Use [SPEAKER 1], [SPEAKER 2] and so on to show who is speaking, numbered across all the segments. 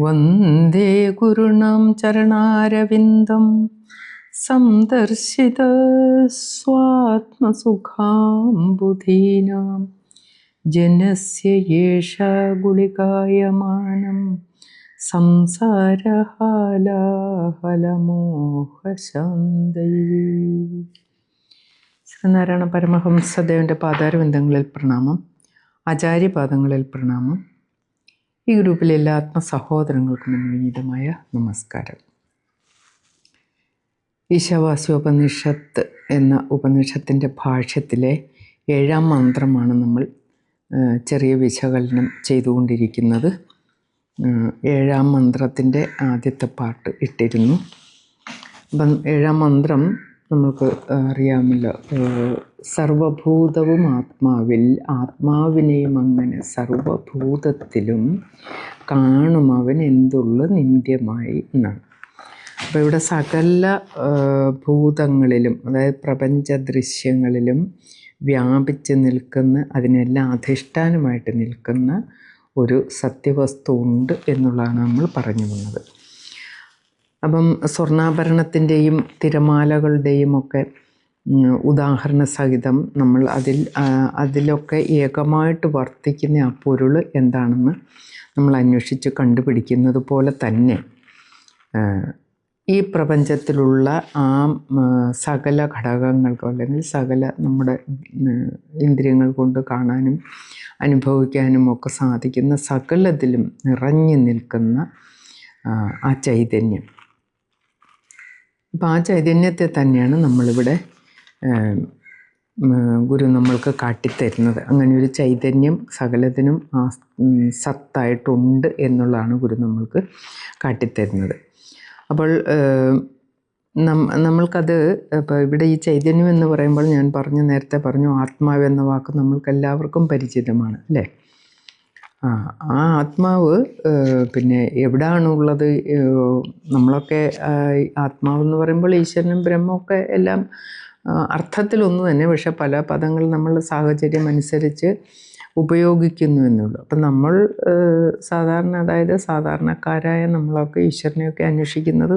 [SPEAKER 1] വന്ദേ ഗുരുണാം ചരണാരവിന്ദം. സന്ദർശിത സ്വാത്മസുഖാംബുധീനാം. ജനസ്യ യേഷ ഗുളികായമാനം. സംസാരഹാലാഹലമോഹശാന്തൈ ശ്രീനാരായണ പരമഹംസദേവന്റെ പാതാരബന്ധങ്ങളിൽ പ്രണാമം ആചാര്യപാദങ്ങളിൽ പ്രണാമം. ഈ ഗ്രൂപ്പിലെ എല്ലാ ആത്മസഹോദരങ്ങൾക്കും സഹോദരങ്ങൾക്കും വിനീതമായ നമസ്കാരം. ഈശാവാസ്യോപനിഷത്ത് എന്ന ഉപനിഷത്തിന്റെ ഭാഷ്യത്തിലെ ഏഴാം മന്ത്രമാണ് നമ്മൾ ചെറിയ വിശകലനം ചെയ്തുകൊണ്ടിരിക്കുന്നത്. ഏഴാം മന്ത്രത്തിന്റെ ആദ്യത്തെ പാട്ട് ഇട്ടിരുന്നു. അപ്പം ഏഴാം മന്ത്രം നമുക്ക് അറിയാമല്ലോ. സർവഭൂതവും ആത്മാവിൽ ആത്മാവിനെയും അങ്ങനെ സർവഭൂതത്തിലും കാണും അവൻ എന്തുള്ള നിന്ദ്യമായി എന്നാണ്. അപ്പോൾ ഇവിടെ സകല ഭൂതങ്ങളിലും അതായത് പ്രപഞ്ച ദൃശ്യങ്ങളിലും വ്യാപിച്ച് നിൽക്കുന്ന അതിനെല്ലാം അധിഷ്ഠാനമായിട്ട് നിൽക്കുന്ന ഒരു സത്യവസ്തു ഉണ്ട് എന്നുള്ളതാണ് നമ്മൾ പറഞ്ഞു വന്നത്. അപ്പം സ്വർണാഭരണത്തിന്റെയും തിരമാലകളുടെയും ഒക്കെ ഉദാഹരണ സഹിതം നമ്മൾ അതിൽ അതിലൊക്കെ ഏകമായിട്ട് വർത്തിക്കുന്ന ആ പൊരുൾ എന്താണെന്ന് നമ്മൾ അന്വേഷിച്ച് കണ്ടുപിടിക്കുന്നത് പോലെ തന്നെ ഈ പ്രപഞ്ചത്തിലുള്ള ആ സകല ഘടകങ്ങൾക്കോ അല്ലെങ്കിൽ സകല നമ്മുടെ ഇന്ദ്രിയങ്ങൾ കൊണ്ട് കാണാനും അനുഭവിക്കാനും ഒക്കെ സാധിക്കുന്ന സകലത്തിലും നിറഞ്ഞു നിൽക്കുന്ന ആ, ചൈതന്യം. അപ്പം ആ ചൈതന്യത്തെ തന്നെയാണ് നമ്മളിവിടെ ഗുരു നമ്മൾക്ക് കാട്ടിത്തരുന്നത്. അങ്ങനെ ഒരു ചൈതന്യം സകലത്തിനും ആ സത്തായിട്ടുണ്ട് എന്നുള്ളതാണ് ഗുരു നമ്മൾക്ക് കാട്ടിത്തരുന്നത്. അപ്പോൾ നമ്മൾക്കത് ഇപ്പോൾ ഇവിടെ ഈ ചൈതന്യം എന്ന് പറയുമ്പോൾ ഞാൻ പറഞ്ഞു നേരത്തെ പറഞ്ഞു ആത്മാവ് എന്ന വാക്ക് നമ്മൾക്ക് എല്ലാവർക്കും പരിചിതമാണ് അല്ലേ? ആ ആ ആത്മാവ് പിന്നെ എവിടാണുള്ളത്? നമ്മളൊക്കെ ആത്മാവെന്ന് പറയുമ്പോൾ ഈശ്വരനും ബ്രഹ്മമൊക്കെ എല്ലാം അർത്ഥത്തിലൊന്നു തന്നെ. പക്ഷെ പല പദങ്ങൾ നമ്മൾ സാഹചര്യം അനുസരിച്ച് ഉപയോഗിക്കുന്നു എന്നുള്ളൂ. അപ്പം നമ്മൾ സാധാരണ അതായത് സാധാരണക്കാരായ നമ്മളൊക്കെ ഈശ്വരനെയൊക്കെ അന്വേഷിക്കുന്നത്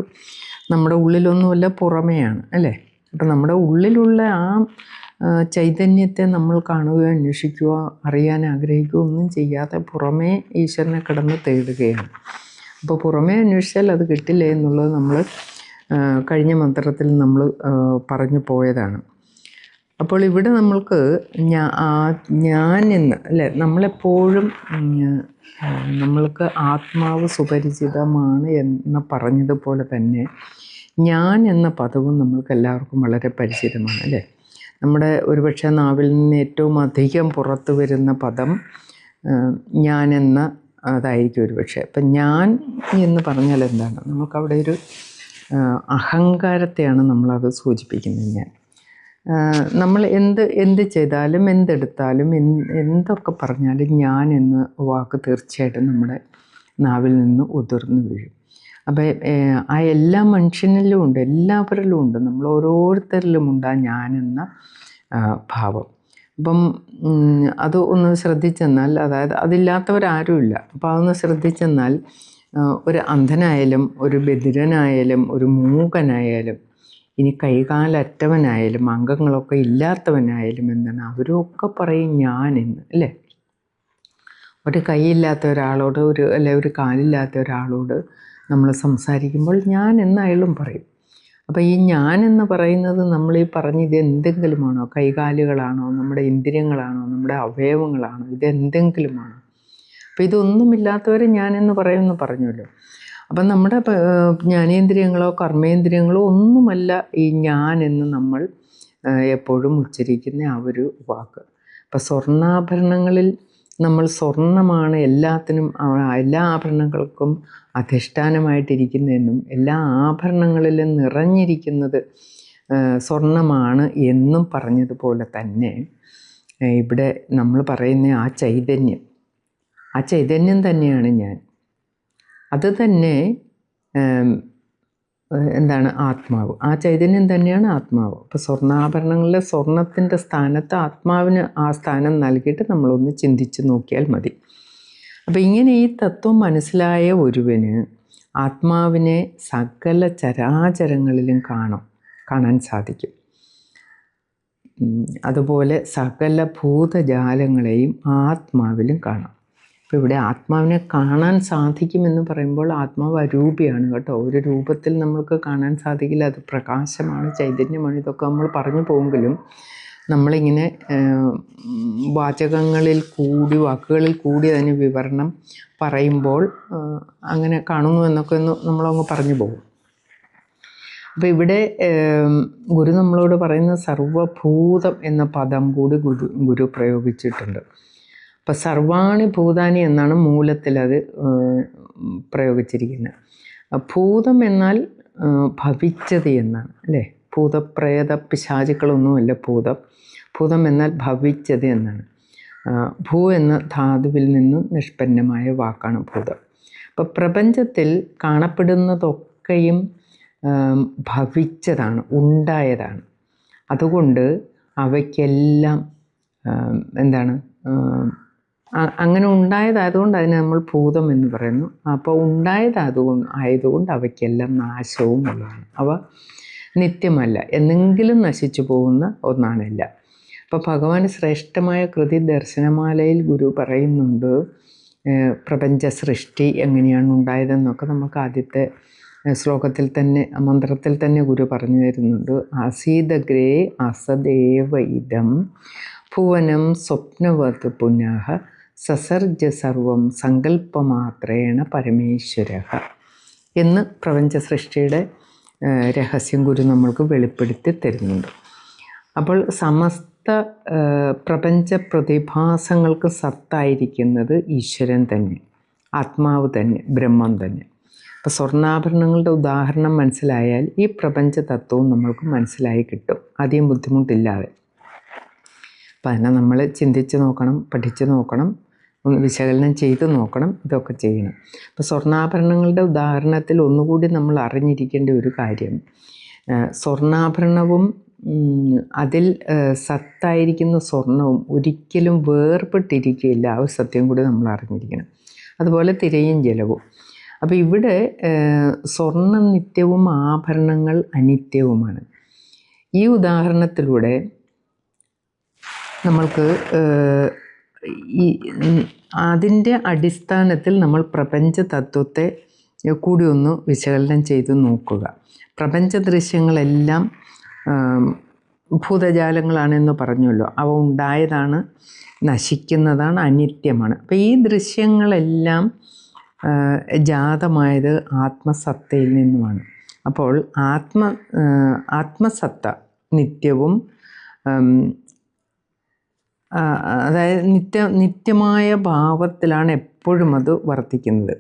[SPEAKER 1] നമ്മുടെ ഉള്ളിലൊന്നുമല്ല പുറമെയാണ്. അല്ലേ? അപ്പം നമ്മുടെ ഉള്ളിലുള്ള ആ, ചൈതന്യത്തെ നമ്മൾ കാണുകയോ അന്വേഷിക്കുകയോ അറിയാൻ ആഗ്രഹിക്കുകയോ ഒന്നും ചെയ്യാതെ പുറമേ ഈശ്വരനെ കിടന്ന് തേടുകയാണ്. അപ്പോൾ പുറമേ അന്വേഷിച്ചാൽ അത് കിട്ടില്ല എന്നുള്ളത് നമ്മൾ കഴിഞ്ഞ മന്ത്രത്തിൽ നമ്മൾ പറഞ്ഞു പോയതാണ്. അപ്പോൾ ഇവിടെ നമ്മൾക്ക് ഞാ ഞാൻ എന്ന് അല്ലേ നമ്മളെപ്പോഴും നമ്മൾക്ക് ആത്മാവ് സുപരിചിതമാണ് എന്ന് പറഞ്ഞതുപോലെ തന്നെ ഞാൻ എന്ന പദവും നമ്മൾക്ക് എല്ലാവർക്കും വളരെ പരിചിതമാണ് അല്ലേ? നമ്മുടെ ഒരുപക്ഷെ നാവിൽ നിന്ന് ഏറ്റവും അധികം പുറത്തു വരുന്ന പദം ഞാനെന്ന അതായിരിക്കും ഒരുപക്ഷെ. അപ്പം ഞാൻ എന്ന് പറഞ്ഞാൽ എന്താണ്? നമുക്കവിടെ ഒരു അഹങ്കാരത്തെയാണ് നമ്മളത് സൂചിപ്പിക്കുന്നത് ഞാൻ. നമ്മൾ എന്ത് എന്ത് ചെയ്താലും എന്തെടുത്താലും എന്ത് എന്തൊക്കെ പറഞ്ഞാലും ഞാൻ എന്ന വാക്ക് തീർച്ചയായിട്ടും നമ്മുടെ നാവിൽ നിന്ന് ഉതിർന്നു വീഴും. അപ്പോൾ ആ എല്ലാ മനുഷ്യനിലും ഉണ്ട് എല്ലാവരിലും ഉണ്ട്. നമ്മൾ ഓരോരുത്തരിലും ഉണ്ട് ആ ഞാനെന്ന ഭാവം. അപ്പം അത് ഒന്ന് ശ്രദ്ധിച്ചെന്നാൽ അതായത് അതില്ലാത്തവരാരുമില്ല. അപ്പോൾ അതൊന്ന് ശ്രദ്ധിച്ചെന്നാൽ ഒരു അന്ധനായാലും ഒരു ബദിരനായാലും ഒരു മൂകനായാലും ഇനി കൈകാലറ്റവനായാലും അംഗങ്ങളൊക്കെ ഇല്ലാത്തവനായാലും എന്താണ് അവരൊക്കെ പറയും ഞാനെന്ന് അല്ലേ? ഒരു കൈയില്ലാത്ത ഒരാളോട് ഒരു അല്ലെ ഒരു കാലില്ലാത്ത ഒരാളോട് നമ്മൾ സംസാരിക്കുമ്പോൾ ഞാൻ എന്നയാളും പറയും. അപ്പോൾ ഈ ഞാൻ എന്ന് പറയുന്നത് നമ്മൾ ഈ പറഞ്ഞത് എന്തെങ്കിലുമാണോ? കൈകാലുകളാണോ? നമ്മുടെ ഇന്ദ്രിയങ്ങളാണോ? നമ്മുടെ അവയവങ്ങളാണോ? ഇത് എന്തെങ്കിലുമാണോ അപ്പോൾ ഇതൊന്നുമില്ലാത്തവരെ ഞാനെന്ന് പറയുമെന്ന് പറഞ്ഞല്ലോ അപ്പം നമ്മുടെ ജ്ഞാനേന്ദ്രിയങ്ങളോ കർമ്മേന്ദ്രിയങ്ങളോ ഒന്നുമല്ല ഈ ഞാൻ എന്ന് നമ്മൾ എപ്പോഴും ഉച്ചരിക്കുന്ന ആ ഒരു വാക്ക്. അപ്പം സ്വർണാഭരണങ്ങളിൽ നമ്മൾ സ്വർണമാണ് എല്ലാത്തിനും എല്ലാ ആഭരണങ്ങൾക്കും അധിഷ്ഠാനമായിട്ടിരിക്കുന്നതെന്നും എല്ലാ ആഭരണങ്ങളിലും നിറഞ്ഞിരിക്കുന്നത് സ്വർണമാണ് എന്നും പറഞ്ഞതുപോലെ തന്നെ ഇവിടെ നമ്മൾ പറയുന്ന ആ ചൈതന്യം. ആ ചൈതന്യം തന്നെയാണ് ഞാൻ. അത് തന്നെ എന്താണ് ആത്മാവ്? ആ ചൈതന്യം തന്നെയാണ് ആത്മാവ്. അപ്പോൾ സ്വർണാഭരണങ്ങളിലെ സ്വർണത്തിന്റെ സ്ഥാനത്ത് ആത്മാവിന് ആ സ്ഥാനം നൽകിയിട്ട് നമ്മളൊന്ന് ചിന്തിച്ച് നോക്കിയാൽ മതി. അപ്പോൾ ഇങ്ങനെ ഈ തത്വം മനസ്സിലായ ഒരുവന് ആത്മാവിനെ സകല ചരാചരങ്ങളിലും കാണും കാണാൻ സാധിക്കും. അതുപോലെ സകല ഭൂതജാലങ്ങളെയും ആത്മാവിലും കാണാം. അപ്പോൾ ഇവിടെ ആത്മാവിനെ കാണാൻ സാധിക്കുമെന്ന് പറയുമ്പോൾ ആത്മാവ് അരൂപിയാണ് കേട്ടോ. ഒരു രൂപത്തിൽ നമ്മൾക്ക് കാണാൻ സാധിക്കില്ല. അത് പ്രകാശമാണ് ചൈതന്യമാണ്. ഇതൊക്കെ നമ്മൾ പറഞ്ഞു പോകുമെങ്കിലും നമ്മളിങ്ങനെ വാചകങ്ങളിൽ കൂടി വാക്കുകളിൽ കൂടി അതിന് വിവരണം പറയുമ്പോൾ അങ്ങനെ കാണുന്നു എന്നൊക്കെ ഒന്ന് നമ്മളങ്ങ് പറഞ്ഞു പോകും. അപ്പോൾ ഇവിടെ ഗുരു നമ്മളോട് പറയുന്ന സർവഭൂതം എന്ന പദം കൂടി ഗുരു ഗുരു പ്രയോഗിച്ചിട്ടുണ്ട്. അപ്പോൾ സർവാണി ഭൂതാനി എന്നാണ് മൂലത്തിൽ അത് പ്രയോഗിച്ചിരിക്കുന്നത് ഭൂതം എന്നാൽ ഭവിച്ചത് എന്നാണ് അല്ലേ? ഭൂതപ്രേത പിശാചുക്കളൊന്നുമല്ല ഭൂതം. ഭൂതം എന്നാൽ ഭവിച്ചത് എന്നാണ്. ഭൂ എന്ന ധാതുവിൽ നിന്നും നിഷ്പന്നമായ വാക്കാണ് ഭൂതം. അപ്പോൾ പ്രപഞ്ചത്തിൽ കാണപ്പെടുന്നതൊക്കെയും ഭവിച്ചതാണ് ഉണ്ടായതാണ്. അതുകൊണ്ട് അവയ്ക്കെല്ലാം എന്താണ് അങ്ങനെ ഉണ്ടായതായതുകൊണ്ട് അതിനെ നമ്മൾ ഭൂതം എന്ന് പറയുന്നു. അപ്പോൾ ഉണ്ടായതായതുകൊണ്ട് ആയതുകൊണ്ട് അവയ്ക്കെല്ലാം നാശവും ഉള്ളതാണ്. അവ നിത്യമല്ല. എന്നെങ്കിലും നശിച്ചു പോകുന്ന ഒന്നാണല്ല. അപ്പോൾ ഭഗവാൻ ശ്രേഷ്ഠമായ കൃതി ദർശനമാലയിൽ ഗുരു പറയുന്നുണ്ട് പ്രപഞ്ച സൃഷ്ടി എങ്ങനെയാണ് ഉണ്ടായതെന്നൊക്കെ നമുക്ക് ആദ്യത്തെ ശ്ലോകത്തിൽ തന്നെ മന്ത്രത്തിൽ തന്നെ ഗുരു പറഞ്ഞു തരുന്നുണ്ട്. അസീതഗ്രേ അസദേവ ഇതം ഭുവനം സ്വപ്നവത് പുനഃ സസർജ സർവം സങ്കല്പമാത്രേണ പരമേശ്വര എന്ന് പ്രപഞ്ച സൃഷ്ടിയുടെ രഹസ്യം ഗുരു നമ്മൾക്ക് വെളിപ്പെടുത്തി തരുന്നുണ്ട്. അപ്പോൾ സമസ്ത പ്രപഞ്ച പ്രതിഭാസങ്ങൾക്ക് സത്തായിരിക്കുന്നത് ഈശ്വരൻ തന്നെ ആത്മാവ് തന്നെ ബ്രഹ്മം തന്നെ. അപ്പോൾ സ്വർണാഭരണങ്ങളുടെ ഉദാഹരണം മനസ്സിലായാൽ ഈ പ്രപഞ്ച തത്വവും നമ്മൾക്ക് മനസ്സിലായി കിട്ടും അധികം ബുദ്ധിമുട്ടില്ലാതെ. അപ്പം അതിനെ നമ്മൾ ചിന്തിച്ച് നോക്കണം പഠിച്ച് നോക്കണം ഒന്ന് വിശകലനം ചെയ്ത് നോക്കണം ഇതൊക്കെ ചെയ്യണം. അപ്പോൾ സ്വർണാഭരണങ്ങളുടെ ഉദാഹരണത്തിൽ ഒന്നുകൂടി നമ്മൾ അറിഞ്ഞിരിക്കേണ്ട ഒരു കാര്യം. സ്വർണാഭരണവും അതിൽ സത്തായിരിക്കുന്ന സ്വർണവും ഒരിക്കലും വേർപെട്ടിരിക്കുകയില്ല. ആ ഒരു സത്യം കൂടി നമ്മൾ അറിഞ്ഞിരിക്കണം. അതുപോലെ തിരയും ജലവും. അപ്പോൾ ഇവിടെ സ്വർണം നിത്യവും ആഭരണങ്ങൾ അനിത്യവുമാണ്. ഈ ഉദാഹരണത്തിലൂടെ നമ്മൾക്ക് ഈ അതിന്റെ അടിസ്ഥാനത്തിൽ നമ്മൾ പ്രപഞ്ച തത്വത്തെ കൂടി ഒന്ന് വിശകലനം ചെയ്ത് നോക്കുക. പ്രപഞ്ച ദൃശ്യങ്ങളെല്ലാം ഭൂതജാലങ്ങളാണെന്ന് പറഞ്ഞല്ലോ. അവ ഉണ്ടായതാണ് നശിക്കുന്നതാണ് അനിത്യമാണ്. അപ്പോൾ ഈ ദൃശ്യങ്ങളെല്ലാം ജാതമായത് ആത്മസത്തയിൽ നിന്നുമാണ്. അപ്പോൾ ആത്മ ആത്മസത്ത നിത്യവും അതായത് നിത്യ നിത്യമായ ഭാവത്തിലാണ് എപ്പോഴും അത് വർത്തിക്കുന്നത്.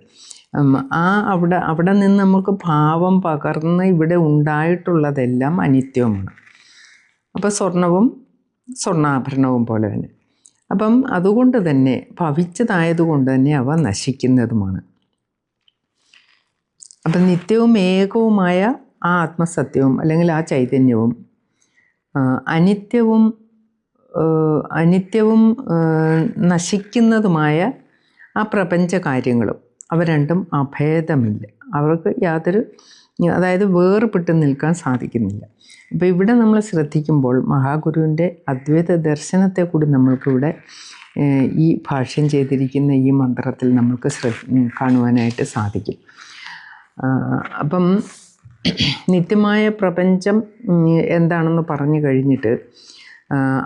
[SPEAKER 1] ആ അവിടെ അവിടെ നിന്ന് നമുക്ക് ഭാവം പകർന്ന് ഇവിടെ ഉണ്ടായിട്ടുള്ളതെല്ലാം അനിത്യവുമാണ്. അപ്പോൾ സ്വർണവും സ്വർണാഭരണവും പോലെ തന്നെ. അപ്പം അതുകൊണ്ട് തന്നെ ഭവിച്ചതായതുകൊണ്ട് തന്നെ അവ നശിക്കുന്നതുമാണ്. അപ്പം നിത്യവും ഏകവുമായ ആ ആത്മസത്യവും അല്ലെങ്കിൽ ആ ചൈതന്യവും അനിത്യവും അനിത്യവും നശിക്കുന്നതുമായ ആ പ്രപഞ്ച കാര്യങ്ങളും. അവ രണ്ടും അഭേദമില്ല. അവർക്ക് യാതൊരു അതായത് വേർപെട്ട് നിൽക്കാൻ സാധിക്കുന്നില്ല. അപ്പോൾ ഇവിടെ നമ്മൾ ശ്രദ്ധിക്കുമ്പോൾ മഹാഗുരുവിന്റെ അദ്വൈത ദർശനത്തെ കൂടി നമ്മൾക്കിവിടെ ഈ ഭാഷ്യം ചെയ്തിരിക്കുന്ന ഈ മന്ത്രത്തിൽ നമ്മൾക്ക് കാണുവാനായിട്ട് സാധിക്കും. അപ്പം നിത്യമായ പ്രപഞ്ചം എന്താണെന്ന് പറഞ്ഞു കഴിഞ്ഞിട്ട്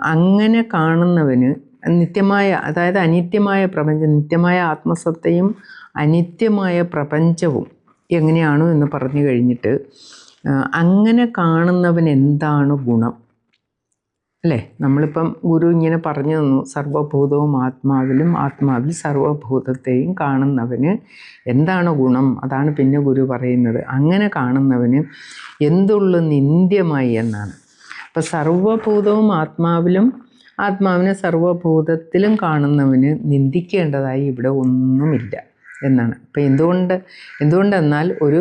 [SPEAKER 1] അങ്ങനെ കാണുന്നവന് നിത്യമായ അതായത് അനിത്യമായ പ്രപഞ്ചം നിത്യമായ ആത്മസത്തയും അനിത്യമായ പ്രപഞ്ചവും എങ്ങനെയാണോ എന്ന് പറഞ്ഞു കഴിഞ്ഞിട്ട് അങ്ങനെ കാണുന്നവൻ എന്താണ് ഗുണം? അല്ലേ? നമ്മളിപ്പം ഗുരു ഇങ്ങനെ പറഞ്ഞു തന്നു സർവഭൂതവും ആത്മാവിലും ആത്മാവിൽ സർവഭൂതത്തെയും കാണുന്നവന് എന്താണ് ഗുണം? അതാണ് പിന്നെ ഗുരു പറയുന്നത്. അങ്ങനെ കാണുന്നവന് എന്തുള്ളു നിന്ദ്യമായി എന്നാണ്. അപ്പം സർവഭൂതവും ആത്മാവിലും ആത്മാവിനെ സർവഭൂതത്തിലും കാണുന്നവന് നിന്ദിക്കേണ്ടതായി ഇവിടെ ഒന്നുമില്ല എന്നാണ്. അപ്പം എന്തുകൊണ്ട് എന്തുകൊണ്ടെന്നാൽ ഒരു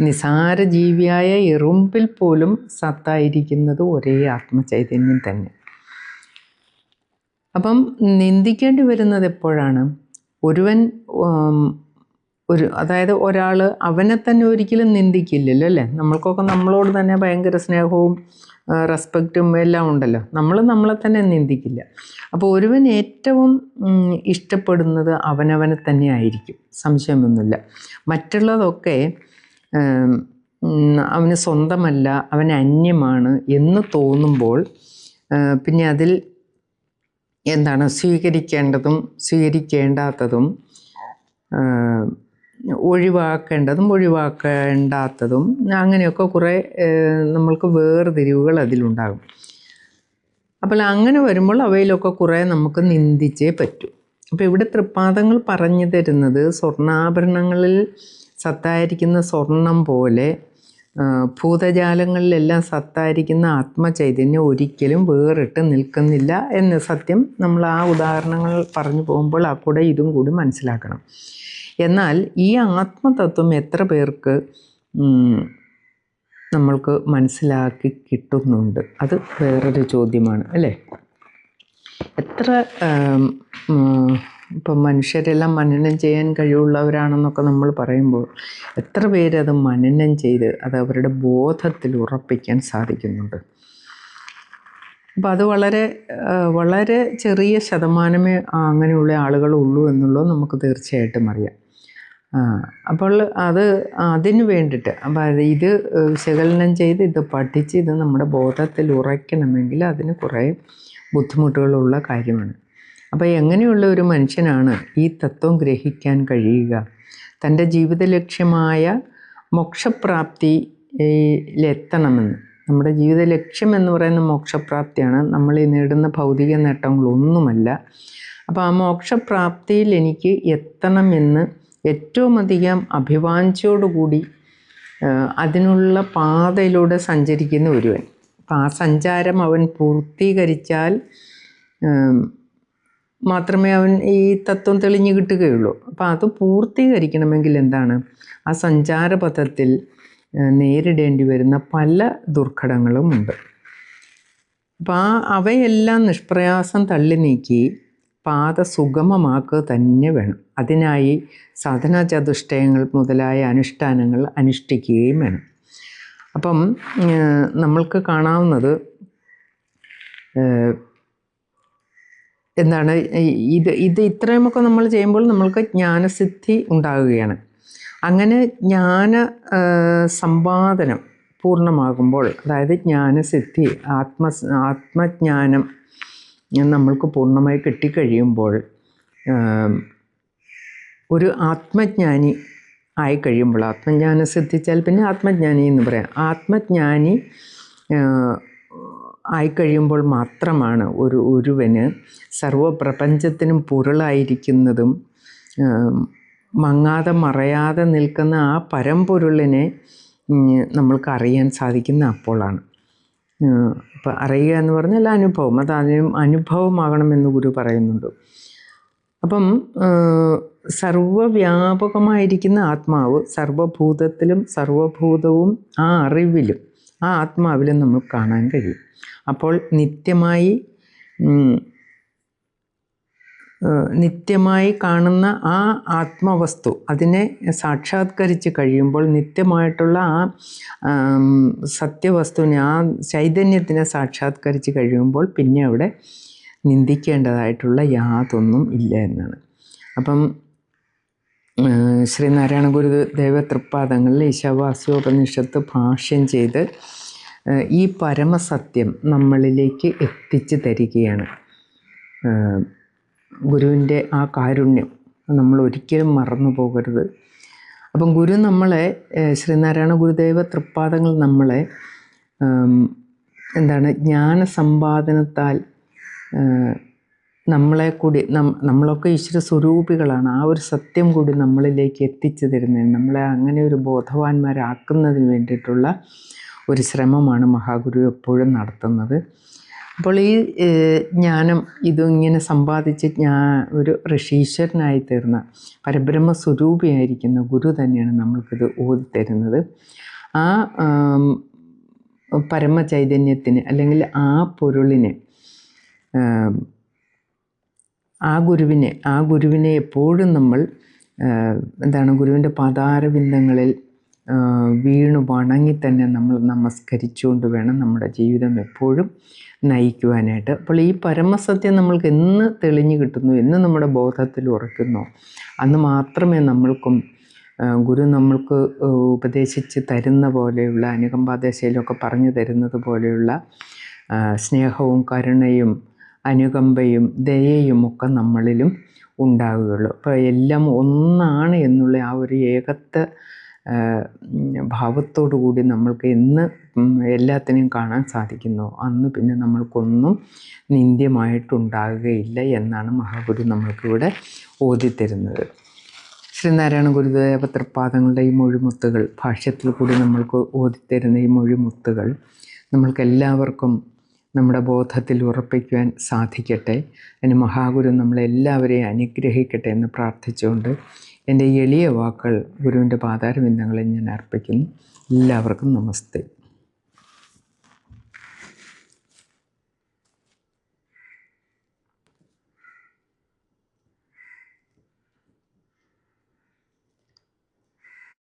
[SPEAKER 1] നിസാര ജീവിയായ എറുമ്പിൽ പോലും സത്തായിരിക്കുന്നത് ഒരേ ആത്മചൈതന്യം തന്നെ. അപ്പം നിന്ദിക്കേണ്ടി വരുന്നത് എപ്പോഴാണ്? ഒരുവൻ ഒരു അതായത് ഒരാൾ അവനെ തന്നെ ഒരിക്കലും നിന്ദിക്കില്ലല്ലോ അല്ലേ? നമ്മൾക്കൊക്കെ നമ്മളോട് തന്നെ ഭയങ്കര സ്നേഹവും റെസ്പെക്റ്റും എല്ലാം ഉണ്ടല്ലോ. നമ്മൾ നമ്മളെ തന്നെ നിന്ദിക്കില്ല. അപ്പോൾ ഒരുവൻ ഏറ്റവും ഇഷ്ടപ്പെടുന്നത് അവനവനെ തന്നെ ആയിരിക്കും. സംശയമൊന്നുമില്ല. മറ്റുള്ളതൊക്കെ അവന് സ്വന്തമല്ല അവൻ അന്യമാണ് എന്ന് തോന്നുമ്പോൾ പിന്നെ അതിൽ എന്താണ്? സ്വീകരിക്കേണ്ടതും സ്വീകരിക്കേണ്ടാത്തതും ഒഴിവാക്കേണ്ടതും ഒഴിവാക്കേണ്ടാത്തതും അങ്ങനെയൊക്കെ കുറേ നമ്മൾക്ക് വേർതിരിവുകൾ അതിലുണ്ടാകും. അപ്പോൾ അങ്ങനെ വരുമ്പോൾ അവയിലൊക്കെ കുറേ നമുക്ക് നിന്ദിച്ചേ പറ്റൂ. അപ്പോൾ ഇവിടെ തൃപ്പാദങ്ങൾ പറഞ്ഞു തരുന്നത് സ്വർണാഭരണങ്ങളിൽ സത്തായിരിക്കുന്ന സ്വർണം പോലെ ഭൂതജാലങ്ങളിലെല്ലാം സത്തായിരിക്കുന്ന ആത്മചൈതന്യം ഒരിക്കലും വേറിട്ട് നിൽക്കുന്നില്ല എന്ന സത്യം നമ്മൾ ആ ഉദാഹരണങ്ങൾ പറഞ്ഞു പോകുമ്പോൾ ആ കൂടെ ഇതും കൂടി മനസ്സിലാക്കണം. എന്നാൽ ഈ ആത്മതത്വം എത്ര പേർക്ക് നമ്മൾക്ക് മനസ്സിലാക്കി കിട്ടുന്നുണ്ട്? അത് വേറൊരു ചോദ്യമാണ് അല്ലേ? എത്ര ഇപ്പം മനുഷ്യരെല്ലാം മനനം ചെയ്യാൻ കഴിവുള്ളവരാണെന്നൊക്കെ നമ്മൾ പറയുമ്പോൾ എത്ര പേരത് മനനം ചെയ്ത് അത് അവരുടെ ബോധത്തിൽ ഉറപ്പിക്കാൻ സാധിക്കുന്നുണ്ട്? അപ്പോൾ അത് വളരെ വളരെ ചെറിയ ശതമാനമേ അങ്ങനെയുള്ള ആളുകളുള്ളൂ എന്നുള്ളത് നമുക്ക് തീർച്ചയായിട്ടും അറിയാം. അപ്പോൾ അത് അതിന് വേണ്ടിയിട്ട്. അപ്പോൾ അത് ഇത് വിശകലനം ചെയ്ത് ഇത് പഠിച്ച് ഇത് നമ്മുടെ ബോധത്തിൽ ഉറയ്ക്കണമെങ്കിൽ അതിന് കുറേ ബുദ്ധിമുട്ടുകളുള്ള കാര്യമാണ്. അപ്പോൾ എങ്ങനെയുള്ള ഒരു മനുഷ്യനാണ് ഈ തത്വം ഗ്രഹിക്കാൻ കഴിയുക? തന്റെ ജീവിത ലക്ഷ്യമായ മോക്ഷപ്രാപ്തിയിലെത്തണമെന്ന് നമ്മുടെ ജീവിത ലക്ഷ്യം എന്ന് പറയുന്ന മോക്ഷപ്രാപ്തിയാണ്. നമ്മൾ ഈ നേടുന്ന ഭൗതിക നേട്ടങ്ങളൊന്നുമല്ല. അപ്പോൾ ആ മോക്ഷപ്രാപ്തിയിൽ എനിക്ക് എത്തണമെന്ന് ഏറ്റവും അധികം അഭിവാഞ്ചയോടുകൂടി അതിനുള്ള പാതയിലൂടെ സഞ്ചരിക്കുന്ന ഒരുവൻ. അപ്പം ആ സഞ്ചാരം അവൻ പൂർത്തീകരിച്ചാൽ മാത്രമേ അവൻ ഈ തത്വം തെളിഞ്ഞു കിട്ടുകയുള്ളൂ. അപ്പം അത് പൂർത്തീകരിക്കണമെങ്കിൽ എന്താണ്? ആ സഞ്ചാരപഥത്തിൽ നേരിടേണ്ടി വരുന്ന പല ദുർഘടങ്ങളുമുണ്ട് അപ്പം ആ അവയെല്ലാം നിഷ്പ്രയാസം തള്ളി നീക്കി പാത സുഗമമാക്കുക തന്നെ വേണം. അതിനായി സാധനാ ചതുഷ്ടയങ്ങൾ മുതലായ അനുഷ്ഠാനങ്ങൾ അനുഷ്ഠിക്കുകയും വേണം. അപ്പം നമ്മൾക്ക് കാണാവുന്നത് എന്താണ് ഇത് ഇത് ഇത്രയുമൊക്കെ നമ്മൾ ചെയ്യുമ്പോൾ നമ്മൾക്ക് ജ്ഞാനസിദ്ധി ഉണ്ടാകുകയാണ്. അങ്ങനെ ജ്ഞാന സമ്പാദനം പൂർണമാകുമ്പോൾ അതായത് ജ്ഞാനസിദ്ധി ആത്മ ആത്മജ്ഞാനം നമ്മൾക്ക് പൂർണമായി കിട്ടിക്കഴിയുമ്പോൾ ഒരു ആത്മജ്ഞാനി ആയി കഴിയുമ്പോൾ ആത്മജ്ഞാനം സിദ്ധിച്ചാൽ പിന്നെ ആത്മജ്ഞാനി എന്ന് പറയാം. ആത്മജ്ഞാനി ആയിക്കഴിയുമ്പോൾ മാത്രമാണ് ഒരു ഒരുവന് സർവപ്രപഞ്ചത്തിനും പൊരുളായിരിക്കുന്നതും മങ്ങാതെ മറയാതെ നിൽക്കുന്ന ആ പരമ്പൊരുളിനെ നമ്മൾക്ക് അറിയാൻ സാധിക്കുന്ന അപ്പോഴാണ് ഇപ്പം അറിയുക എന്ന് പറഞ്ഞാൽ അനുഭവം. അത് അതിനും അനുഭവമാകണമെന്ന് ഗുരു പറയുന്നുണ്ട്. അപ്പം സർവവ്യാപകമായിരിക്കുന്ന ആത്മാവ് സർവഭൂതത്തിലും സർവഭൂതവും ആ അറിവിലും ആ ആത്മാവിലും നമുക്ക് കാണാൻ കഴിയും. അപ്പോൾ നിത്യമായി നിത്യമായി കാണുന്ന ആ ആത്മവസ്തു അതിനെ സാക്ഷാത്കരിച്ച് കഴിയുമ്പോൾ നിത്യമായിട്ടുള്ള ആ സത്യവസ്തുവിനെ ആ ചൈതന്യത്തിനെ സാക്ഷാത്കരിച്ച് കഴിയുമ്പോൾ പിന്നെ അവിടെ നിന്ദിക്കേണ്ടതായിട്ടുള്ള യാതൊന്നും ഇല്ല എന്നാണ്. അപ്പം ശ്രീനാരായണ ഗുരുദേവ തൃപ്പാദങ്ങളിൽ ഈശാവാസ്യോപനിഷത്ത് ഭാഷ്യം ചെയ്ത് ഈ പരമസത്യം നമ്മളിലേക്ക് എത്തിച്ചു തരികയാണ്. ഗുരുവിന്റെ ആ കാരുണ്യം നമ്മൾ ഒരിക്കലും മറന്നു പോകരുത്. അപ്പം ഗുരു നമ്മളെ ശ്രീനാരായണ ഗുരുദേവ തൃപ്പാദങ്ങൾ നമ്മളെ എന്താണ് ജ്ഞാന സമ്പാദനത്താൽ നമ്മളെ കൂടി നമ്മളൊക്കെ ഈശ്വര സ്വരൂപികളാണ്. ആ ഒരു സത്യം കൂടി നമ്മളിലേക്ക് എത്തിച്ചു തരുന്നതിന് നമ്മളെ അങ്ങനെ ഒരു ബോധവാന്മാരാക്കുന്നതിന് വേണ്ടിയിട്ടുള്ള ഒരു ശ്രമമാണ് മഹാഗുരു എപ്പോഴും നടത്തുന്നത്. അപ്പോൾ ഈ ജ്ഞാനം ഇതിങ്ങനെ സമ്പാദിച്ച് ഞാൻ ഒരു ഋഷീശ്വരനായി തീർന്ന പരബ്രഹ്മ സ്വരൂപിയായിരിക്കുന്ന ഗുരു തന്നെയാണ് നമ്മൾക്കിത് ഓതിത്തരുന്നത് ആ പരമചൈതന്യത്തിന് അല്ലെങ്കിൽ ആ പൊരുളിന് ആ ഗുരുവിനെ ആ ഗുരുവിനെ എപ്പോഴും നമ്മൾ എന്താണ് ഗുരുവിന്റെ പാതാരബിന്ദങ്ങളിൽ വീണു വണങ്ങി തന്നെ നമ്മൾ നമസ്കരിച്ചുകൊണ്ട് വേണം നമ്മുടെ ജീവിതം എപ്പോഴും നയിക്കുവാനായിട്ട്. അപ്പോൾ ഈ പരമസത്യം നമ്മൾക്ക് എന്ന് തെളിഞ്ഞു കിട്ടുന്നു എന്ന് നമ്മുടെ ബോധത്തിൽ ഉറക്കുന്നു അന്ന് മാത്രമേ നമ്മൾക്കും ഗുരു നമ്മൾക്ക് ഉപദേശിച്ച് തരുന്ന പോലെയുള്ള അനുകമ്പാദേശയിലൊക്കെ പറഞ്ഞു തരുന്നത് പോലെയുള്ള സ്നേഹവും കരുണയും അനുകമ്പയും ദയയും ഒക്കെ നമ്മളിലും ഉണ്ടാവുകയുള്ളൂ. അപ്പോൾ എല്ലാം ഒന്നാണ് എന്നുള്ള ആ ഒരു ഏകത്വ ഭാവത്തോടു കൂടി നമ്മൾക്ക് എന്ന് എല്ലാത്തിനെയും കാണാൻ സാധിക്കുന്നു. അന്ന് പിന്നെ നമ്മൾക്കൊന്നും നിന്ദ്യമായിട്ടുണ്ടാകുകയില്ല എന്നാണ് മഹാഗുരു നമ്മൾക്കിവിടെ ഓതിത്തരുന്നത്. ശ്രീനാരായണ ഗുരുദേവ തൃപ്പാദങ്ങളുടെ ഈ മൊഴിമുത്തുകൾ ഭാഷ്യത്തിൽ കൂടി നമ്മൾക്ക് ഓതിത്തരുന്ന ഈ മൊഴിമുത്തുകൾ നമ്മൾക്കെല്ലാവർക്കും നമ്മുടെ ബോധത്തിൽ ഉറപ്പിക്കുവാൻ സാധിക്കട്ടെ. അതിന് മഹാഗുരു നമ്മളെല്ലാവരെയും അനുഗ്രഹിക്കട്ടെ എന്ന് പ്രാർത്ഥിച്ചുകൊണ്ട് എന്റെ എളിയ വാക്കുകൾ ഗുരുവിന്റെ പാതാരബിന്ദങ്ങളിൽ ഞാൻ അർപ്പിക്കുന്നു. എല്ലാവർക്കും നമസ്തേ.